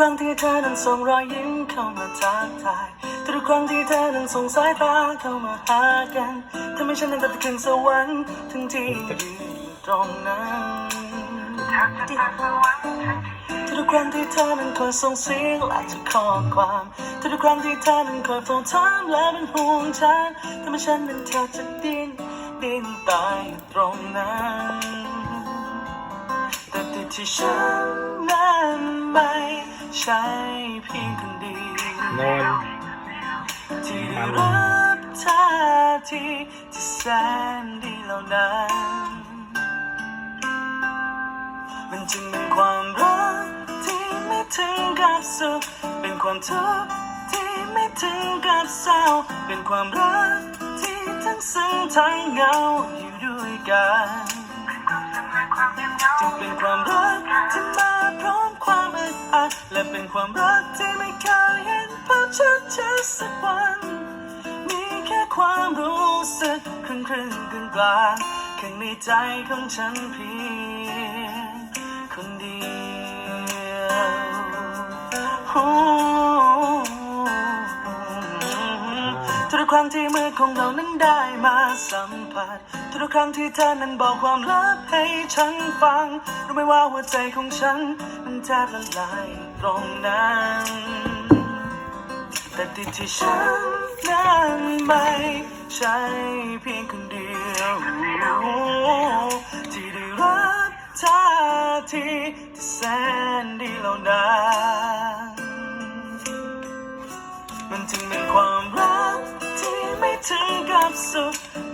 ครั้งที่เธอนั้นส่งรอยยิ้มเข้ามาทักทาย ทุกครั้งที่เธอนั้นส่งสายตาเข้ามาหากันทำให้ฉันนั้นได้ขึ้นสวรรค์ถึงที่ยืนอยู่ตรงนั้นทุกครั้งที่เธอนั้นคอยส่งเสียงและจะข้อความทุกครั้งที่เธอนั้นคอยโทรถามและเป็นห่วงฉันทำให้ฉันนั้นแทบจะดิ้นดิ้นตายอยู่ตรงนั้นแต่ติดที่ฉันนั้นไม่ ใช่เพียงคนเดียนอนที่ได้รับท่าทีที่แสนดีเหล่านั้น มันจึงเป็นความรักที่ไม่ถึงกับสุข เป็นความทุกข์ที่ไม่ถึงกับเศร้า เป็นความรักที่ทั้งซึ้งทั้งเหงาอยู่ด้วยกันจึงเป็นความรักที่มา และเป็นความรักที่ไม่เคยเห็นภาพชัดชัดสักวัน มีแค่ความรู้สึกครึ่งครึ่งกลางกลางข้างในใจของฉันเพียงคนเดียว กครั้งที่มือของเรานั้นได้มาสัมผัส ทุกครั้งที่เธอนั้นบอกความลับให้ฉันฟัง รู้ไหมว่าหัวใจของฉัน มันแทบละลายตรงนั้นแต่ติดที่ฉันนั้นไม่ใช่เพียงคนเดียว ที่ได้รับท่าที่แสนดีเหล่านั้น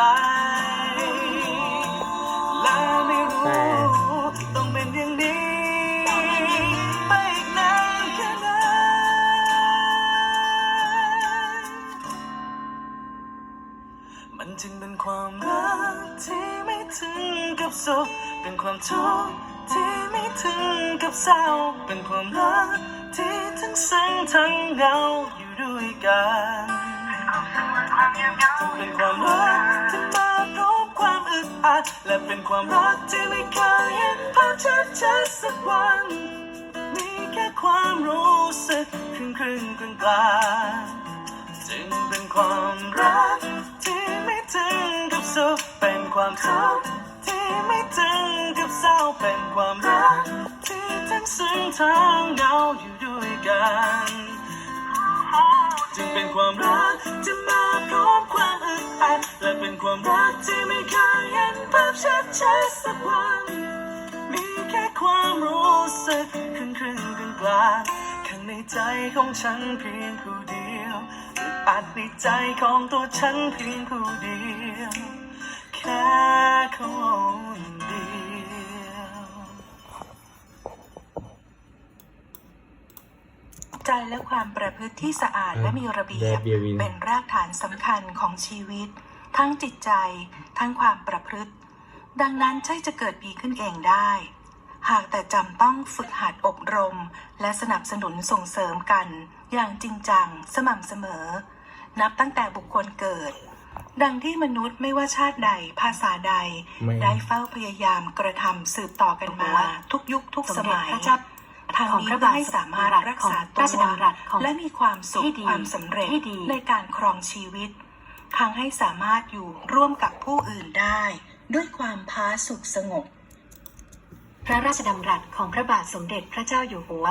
ไรและไม่รู้ต้องเป็นอย่างนี้ไปอีกนานแค่ไหนมันจึงเป็นความรักที่ไม่ถึงกับสุขเป็นความทุกข์ที่ไม่ถึงกับเศร้าเป็นความรักที่ทั้งซึ้งทั้งเงาอยู่ด้วยกัน อึดอัดและเป็นความรักที่ไม่เคยเห็นภาพชัดชัดๆสักวัน มีแค่ความรู้สึกครึ่งครึ่งกลางกลางๆจึงเป็นความรักที่ไม่ถึงกับสุขเป็นความทุกข์ที่ไม่ถึงกับเศร้าเป็นความรัก ที่ทั้งซึ้งทั้งเหงาอยู่ด้วยกันจึงเป็นความรักที่มาพร้อมความอึดอัดและเป็นความรักที่ไม่เคย เห็นภาพชัดชัดๆสักวัน มีแค่ความรู้สึกครึ่งครึ่งกลางกลางๆข้างในใจของฉันเพียงผู้เดียวอึดอัดในใจของตัวฉันเพียงผู้เดียว แค่คนเดียวใจและความประพฤติที่สะอาดและมีระเบียบแดดเบียร์วินเป็นรากฐานสำคัญของชีวิต ทั้งจิตใจ ทั้งความประพฤติ ดังนั้นใช่จะเกิดดีขึ้นเองได้ หากแต่จำต้องฝึกหัดอบรม และสนับสนุนส่งเสริมกัน อย่างจริงจังสม่ำเสมอ นับตั้งแต่บุคคลเกิด ดังที่มนุษย์ไม่ว่าชาติใดภาษาใด ไม่ ได้เฝ้าพยายามกระทำสืบต่อกันมา ทุกยุคทุกสมัยสมเด็จพระเจ้า ทางของนี้พระเพื่บาอทให้สามารถรักษาของตัวราชดำรัสของและมีความสุขที่ดีความสำเร็จที่ดี ในการครองชีวิต ทั้งให้สามารถอยู่ร่วมกับผู้อื่นได้ ด้วยความพาสุขสงบ พระราชดำรัสของพระบาทสมเด็จพระเจ้าอยู่หัว